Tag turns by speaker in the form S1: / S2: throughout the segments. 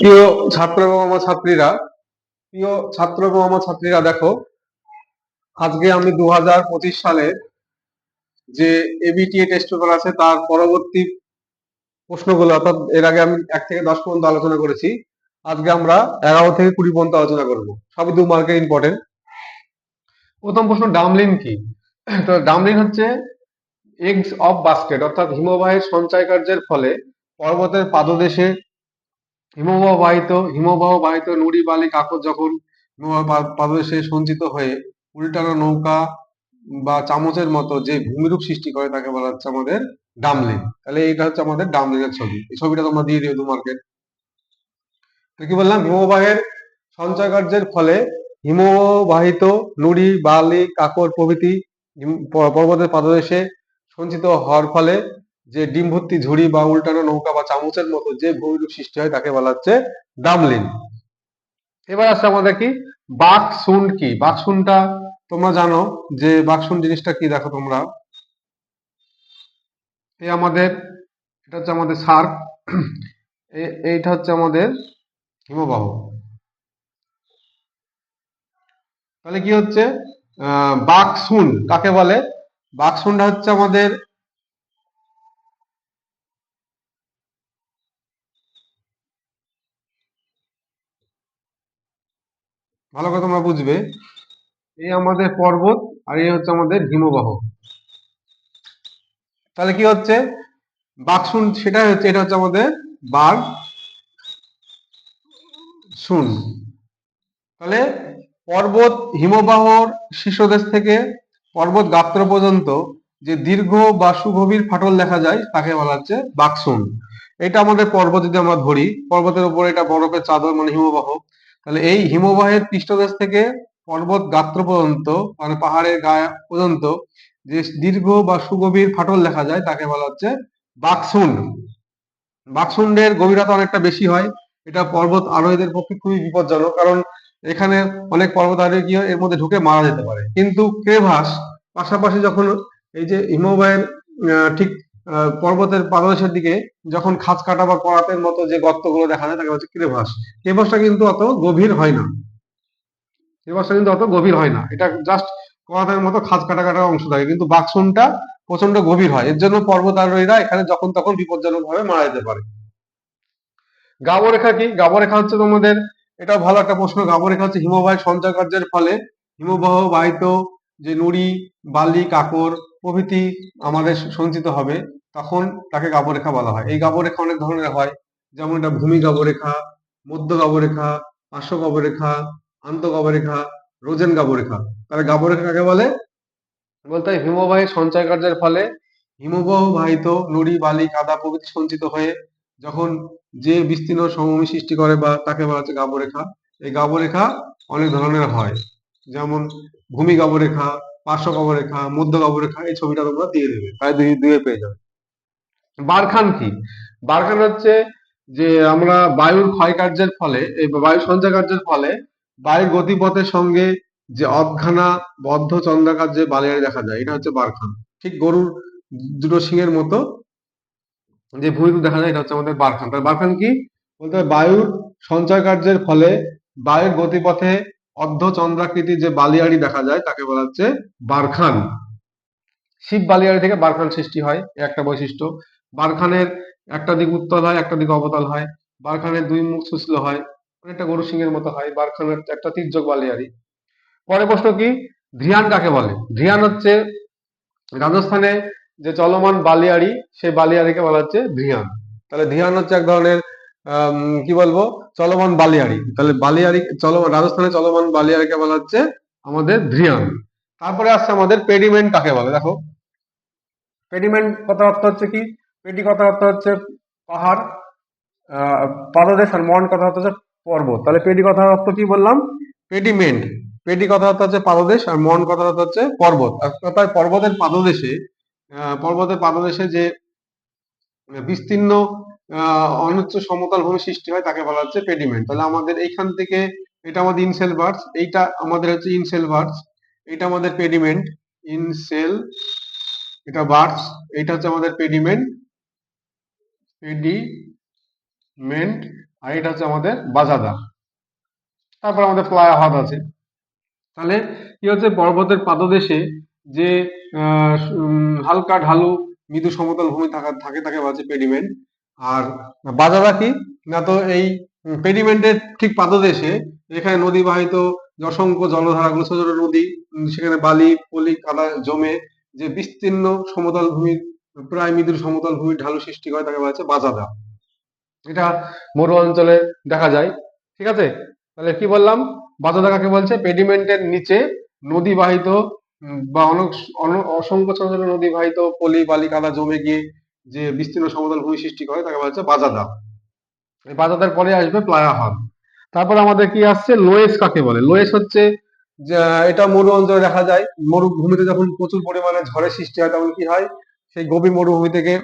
S1: প্রিয় ছাত্র এবং আমার ছাত্রীরা, প্রিয় ছাত্র এবং আমার ছাত্রীরা, দেখো, আজকে আমি দু হাজার পঁচিশ সালের যে এবিটিএ টেস্ট পেপার আছে, তার পরবর্তী প্রশ্নগুলো, অর্থাৎ এর আগে আমি এক থেকে দশ পর্যন্ত আলোচনা করেছি, আজকে আমরা এগারো থেকে কুড়ি পর্যন্ত আলোচনা করব। সবই দু মার্কের ইম্পর্টেন্ট প্রথম প্রশ্ন, ডামলিন কি? তো ডামলিন হচ্ছে এগস অফ বাস্কেট অর্থাৎ হিমবাহের সঞ্চয় কার্যের ফলে পর্বতের পাদদেশে হিমবাহ বাহিত হিমবাহ বাহিত নুড়ি, বালি, কাকর যখন পাদদেশে সঞ্চিত হয়ে উল্টানো নৌকা বা চামচের মতো যে ভূমিরূপ সৃষ্টি করে তাকে বলা হচ্ছে আমাদের ডামলিন তাহলে এটা হচ্ছে আমাদের ডামলিনের ছবি। এই ছবিটা তোমরা দিয়ে দিও মার্কেট। তো কি বললাম? হিমবাহের সঞ্চয় কার্যের ফলে হিমবাহিত নুড়ি, বালি, কাকর প্রভৃতি পর্বতের পাদদেশে সঞ্চিত হওয়ার ফলে যে ডিম ভর্তি ঝুড়ি বা উল্টানো নৌকা বা চামচের মতো যে ভূমিরূপ সৃষ্টি হয় তাকে বলা হচ্ছে ডামলিন। এবার আসছে আমাদের কি? বাকসুন কি? বাকসুনটা তোমরা জানো যে বাকসুন জিনিসটা কি দেখো তোমরা? এই আমাদের, এটা হচ্ছে আমাদের সার্ক এইটা হচ্ছে আমাদের হিমবাহ। তাহলে কি হচ্ছে? বাকসুন কাকে বলে? বাকসুনটা হচ্ছে আমাদের ভালো করে তোমরা বুঝবে। এই আমাদের পর্বত আর এই হচ্ছে আমাদের হিমবাহ। তাহলে কি হচ্ছে? বাকসুন, সেটাই হচ্ছে, এটা হচ্ছে আমাদের বাঘ। শুন। তাহলে পর্বত হিমবাহর শীর্ষদেশ থেকে পর্বত গাত্র পর্যন্ত যে দীর্ঘ বা সুগভীর ফাটল দেখা যায়, তাকে বলা হচ্ছে বাকসুন। এটা আমাদের পর্বত যদি আমরা ধরি, পর্বতের উপরে এটা বরফের চাদর মানে হিমবাহ। তাহলে এই হিমবাহের পৃষ্ঠদেশ থেকে পর্বত গাত্র পর্যন্ত মানে পাহাড়ের গায়ে পর্যন্ত যে দীর্ঘ বা সুগভীর ফাটল দেখা যায়, তাকে বলা হচ্ছে বাকসুন্ড। বাকসুন্ডের গভীরতা অনেকটা বেশি হয়। এটা পর্বত আরোহীদের পক্ষে খুবই বিপজ্জনক, কারণ এখানে অনেক পর্বত আরোহী কি এর মধ্যে ঢুকে মারা যেতে পারে। কিন্তু ক্রেভাস পাশাপাশি যখন এই যে হিমবাহের ঠিক পর্বতের পাদদেশের দিকে যখন খাঁজ কাটা বা করাতের মতো যে গর্তগুলো দেখা যায়, তাকে হচ্ছে ক্রেভাস ক্রেভাসটা কিন্তু অত গভীর হয় না। ক্রেভাসটা কিন্তু অত গভীর হয় না। এটা জাস্ট করাতের মতো খাঁজ কাটা কাটা অংশ থাকে, কিন্তু বাক্সনটা প্রচণ্ড গভীর হয়। এর জন্য পর্বত আরোহীরা এখানে যখন তখন বিপজ্জনক ভাবে মারা যেতে পারে। গাবরেখা কি? গাবরেখা হচ্ছে তোমাদের, এটা ভালো একটা প্রশ্ন। গাবরেখা হচ্ছে হিমবাহের সঞ্চয় কার্যের ফলে হিমবাহ, বাহিত যে নুড়ি, বালি, কাকর প্রভৃতি আমাদের সঞ্চিত হবে, তখন তাকে গাবরেখা বলা হয়। এই গাবরেখা অনেক ধরনের হয়, যেমন এটা ভূমি গাবরেখা, মধ্য গাবরেখা, পার্শ্ব গাবরেখা, আন্ত গাবরেখা, রোজেন গাবরেখা। তাহলে গাবরেখা কাকে বলে? বলতে হিমবাহের সঞ্চয় কার্যের ফলে হিমবাহ বাহিত নুড়ি, বালি, কাদা প্রভৃতি সঞ্চিত হয়ে যখন যে বিস্তীর্ণ সমভূমি সৃষ্টি করে বা তাকে বলা হচ্ছে গাবরেখা, এই গাবরেখা অনেক ধরনের হয়। যেমন ভূমি গাবরেখা পার্শ্ব গাবরেখা মধ্য গাবরেখা এই ছবিটা তোমরা দিয়ে দেবে। তাই দুই দুয়ে পেয়ে যাবে। বারখান কি? বারখান হচ্ছে যে আমরা বায়ুর ক্ষয় কার্যের ফলে এই বায়ু সঞ্চয় কার্যের ফলে বায়ুর গতিপথের সঙ্গে যে অবঘানা বদ্ধ চন্দ্রাকার যে বালিয়াড়ি দেখা যায় এটা হচ্ছে বারখান। ঠিক গরুর দুটো শিঙের মতো যে ভূমিরূপ দেখা যায় এটা হচ্ছে আমাদের বারখান। তাহলে বারখান কি? বলতে বায়ুর সঞ্চয় কার্যের ফলে বায়ুর গতিপথে অর্ধ চন্দ্রাকৃতি যে বালিয়াড়ি দেখা যায়, তাকে বলা হচ্ছে বারখান। শিব বালিয়াড়ি থেকে বারখান সৃষ্টি হয় একটা বৈশিষ্ট্য। বারখানের একটা দিক উত্তল হয়, একটা দিক অবতল হয়। বারখানের দুই মুখ সুশীল হয়, অনেকটা গরু সিংহের মতো হয়, বারখানের একটা তির্যক বালিয়াড়ি। পরে প্রশ্ন কি? ধ্রিয়ান কাকে বলে? ধ্রিয়ান হচ্ছে রাজস্থানে যে চলমান বালিয়াড়ি সেই বালিয়াড়িকে বলা হচ্ছে ধ্রিয়ান। তাহলে ধ্রিয়ান হচ্ছে এক ধরনের কি বলব? চলমান বালিয়াড়ি। তাহলে বালিয়াড়ি, চলমান রাজস্থানে চলমান বালিয়াড়িকে বলা হচ্ছে আমাদের ধ্রিয়ান তারপরে আসছে আমাদের পেডিমেন্ট কাকে বলে? দেখো। পেডিমেন্ট কথা অর্থ হচ্ছে কি? পেডি কথা অর্থ হচ্ছে পাহাড় পাদদেশ আর মন অর্থ হচ্ছে পর্বত। তাহলে পেডি কথার অর্থ কি বললাম? পেডিমেন্ট। পেডি কথা অর্থ হচ্ছে পাদদেশ আর মন কথার অর্থ হচ্ছে পর্বত। কথায় পর্বতের পাদদেশে পর্বতের পাদদেশে যে বিস্তীর্ণ অনুচ্চ সমতল ভূমি সৃষ্টি হয় তাকে বলা হচ্ছে পেডিমেন্ট। তাহলে আমাদের এইখান থেকে এটা আমাদের ইনসেল বার্ডস, এইটা আমাদের হচ্ছে ইনসেল বার্ডস, এটা আমাদের পেডিমেন্ট, ইনসেল, এটা বার্ডস, এটা হচ্ছে আমাদের পেডিমেন্ট পেডিমেন্ট, আর এটা হচ্ছে আমাদের বাজাদা তারপর আমাদের প্লায়া হ্রদ আছে। তাহলে কি হচ্ছে, পর্বতের পাদদেশে যে হালকা ঢালু মৃদু সমতল ভূমি থাকা, থাকে তাকে বলা হচ্ছে পেডিমেন্ট। আর বাজাদা কি? না তো এই পেডিমেন্টের ঠিক পাদদেশে এখানে নদী বাহিত অসংখ্য জলধারাগুলো ছোট ছোট নদী সেখানে বালি, পলি, কাদা জমে যে বিস্তীর্ণ সমতল ভূমির, প্রায় মৃদু সমতল ভূমির ঢালু সৃষ্টি করে তাকে বলা হচ্ছে বাজাদা। এটা মরু অঞ্চলে দেখা যায়, ঠিক আছে? তাহলে কি বললাম? বাজাদা কাকে বলছে? পেডিমেন্টের নিচে নদী বাহিত বা অনেক, অন- অসংখ্য ছোট ছোট নদী বাহিত, পলি, বালি, কাদা জমে গিয়ে যে বিস্তীর্ণ সমতল ভূমি সৃষ্টি করে, তাকে বলা হচ্ছে বাজাদা এই বাজাদার পরে আসবে প্লায়া হ্রদ। তারপর আমাদের কি আসছে? লোয়েস কাকে বলে? লোয়েস হচ্ছে এটা মরু অঞ্চলে দেখা যায়। মরুভূমিতে যখন প্রচুর পরিমাণে ঝড়ের সৃষ্টি হয়, তখন কি হয়? সেই গভীর মরুভূমি থেকে,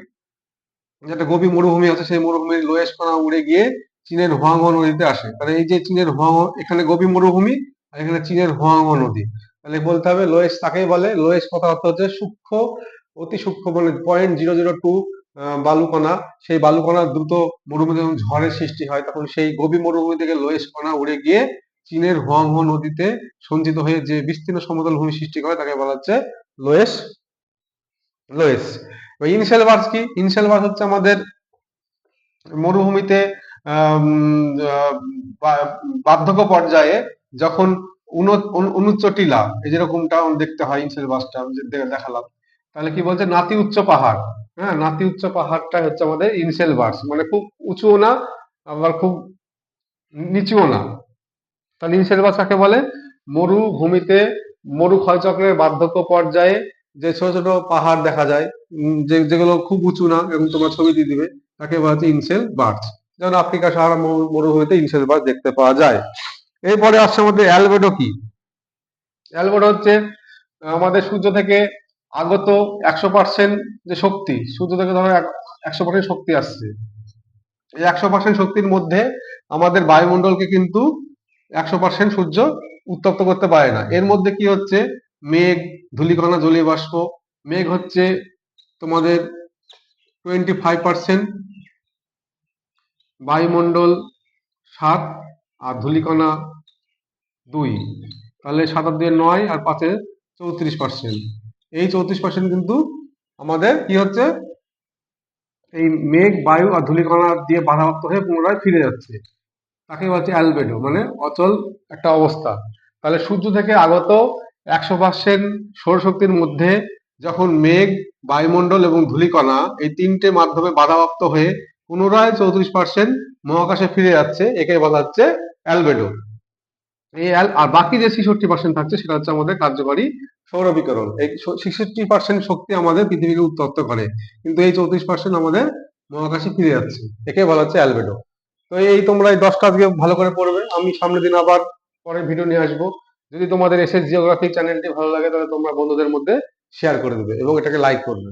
S1: যেটা গভীর মরুভূমি আছে সেই মরুভূমির লোয়েস কণা উড়ে গিয়ে চীনের হোয়াংহো নদীতে আসে। তাহলে এই যে চীনের হোয়াংহো, এখানে গভীর মরুভূমি আর এখানে চীনের হোয়াংহো নদী। তাহলে বলতে হবে লোয়েস তাকেই বলে? লোয়েস কথা হচ্ছে সূক্ষ্ম অতি সূক্ষ্ম মানে পয়েন্ট জিরো জিরো টু বালুকণা। সেই বালুকণা দ্রুত মরুভূমিতে যখন ঝড়ের সৃষ্টি হয়, তখন সেই গভীর মরুভূমি থেকে লোয়েস কণা উড়ে গিয়ে চীনের হোয়াংহো নদীতে সঞ্চিত হয়ে যে বিস্তীর্ণ সমতল ভূমি সৃষ্টি করে, তাকে বলা হচ্ছে লোয়েস লোয়েস ইনশেল ভার্স কি? ইনশেল ভার্স হচ্ছে আমাদের মরুভূমিতে বার্ধক্য পর্যায়ে যখন উন- উন- অনুচ্চ টিলা এই যেরকমটা দেখতে হয় ইনশেল বাসটা দেখালাম। তাহলে কি বলছে? নাতি উচ্চ পাহাড়। হ্যাঁ নাতি উচ্চ পাহাড়টা হচ্ছে আমাদের ইনসেল বার্স মানে খুব উঁচুও না, আবার খুব নিচুও না। তাহলে ইনশেল বাস কাকে বলে? মরুভূমিতে মরু ক্ষয়চক্রের বার্ধক্য পর্যায়ে যে ছোট ছোট পাহাড় দেখা যায় যে, যেগুলো খুব উঁচু না এবং তোমার ছবি দিয়ে দিবে, তাকে বলা হচ্ছে ইনসেল বার্ডস যেমন আফ্রিকা সাহারা মরু- মরুভূমিতে ইনসেল বার্ড দেখতে পাওয়া যায়। এরপরে আসছে আমাদের অ্যালবেডো কি? অ্যালবেডো হচ্ছে আমাদের সূর্য থেকে আগত একশো পার্সেন্ট যে শক্তি সূর্য থেকে ধরো একশো পার্সেন্ট শক্তি আসছে। এই একশো পার্সেন্ট শক্তির মধ্যে আমাদের বায়ুমণ্ডলকে কিন্তু একশো পার্সেন্ট সূর্য উত্তপ্ত করতে পারে না। এর মধ্যে কি হচ্ছে? মেঘ, ধুলিকণা, জলীয় বাষ্প। মেঘ হচ্ছে তোমাদের টোয়েন্টি ফাইভ পার্সেন্ট বায়ুমণ্ডল সাত আর ধূলিকণা দুই। তাহলে সাত আর দুই নয় আর পাঁচে চৌত্রিশ পার্সেন্ট এই চৌত্রিশ পার্সেন্ট কিন্তু আমাদের কি হচ্ছে? এই মেঘ, বায়ু আর ধূলিকণা দিয়ে বাধাপ্রাপ্ত হয়ে পুনরায় ফিরে যাচ্ছে। তাকে বলছে অ্যালবেডো মানে অচল একটা অবস্থা। তাহলে সূর্য থেকে আগত একশো পার্সেন্ট সৌরশক্তির মধ্যে যখন মেঘ, বায়ুমণ্ডল এবং ধূলিকণা এই তিনটে মাধ্যমে বাধাপ্রাপ্ত হয়ে পুনরায় চৌত্রিশ পার্সেন্ট মহাকাশে ফিরে যাচ্ছে, একে বলা হচ্ছে অ্যালবেডো এই আর বাকি যে ছেষট্টি পার্সেন্ট থাকছে, সেটা হচ্ছে আমাদের কার্যকরী সৌর বিকরণ এই ছেষট্টি পার্সেন্ট শক্তি আমাদের পৃথিবীকে উত্তপ্ত করে। কিন্তু এই চৌত্রিশ পার্সেন্ট আমাদের মহাকাশে ফিরে যাচ্ছে। একে বলা হচ্ছে অ্যালবেডো। তো এই তোমরা এই দশটা আজকে ভালো করে পড়বে। আমি সামনের দিন আবার পরের ভিডিও নিয়ে আসব। যদি তোমাদের এসএস জিওগ্রাফি চ্যানেলটি ভালো লাগে, তাহলে তোমরা বন্ধুদের মধ্যে শেয়ার করে দেবে এবং এটাকে লাইক করবে।